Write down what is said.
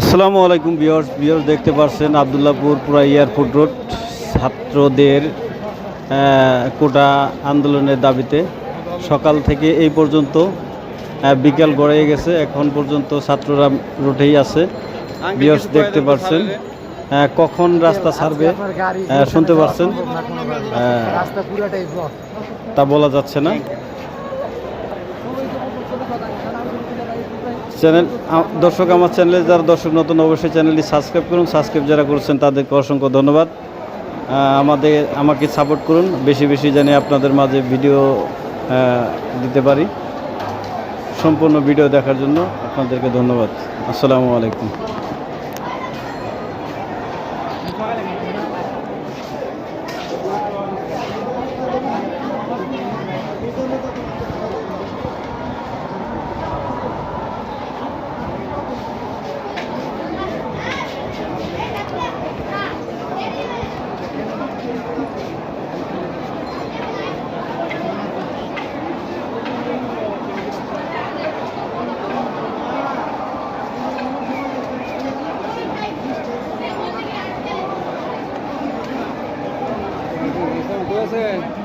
আসসালামু আলাইকুম বিয়র্স বিয়র্স দেখতে পাচ্ছেন আবদুল্লাপুর পুরা এয়ারপোর্ট রোড, ছাত্রদের কোটা আন্দোলনের দাবিতে। সকাল থেকে এই পর্যন্ত বিকাল গড়িয়ে গেছে, এখন পর্যন্ত ছাত্ররা রোডেই আছে। বিয়র্স দেখতে পাচ্ছেন কখন রাস্তা ছাড়বে শুনতে পাচ্ছেন তা বলা যাচ্ছে না। চ্যানেল দর্শক আমার চ্যানেলে যারা দর্শক নতুন, অবশ্যই চ্যানেলটি সাবস্ক্রাইব করুন। সাবস্ক্রাইব যারা করছেন, তাদেরকে অসংখ্য ধন্যবাদ। আমাদের, আমাকে সাপোর্ট করুন। বেশি বেশি জানি আপনাদের মাঝে ভিডিও দিতে পারি। সম্পূর্ণ ভিডিও দেখার জন্য আপনাদেরকে ধন্যবাদ। আসসালামু আলাইকুম। কেমন আছেন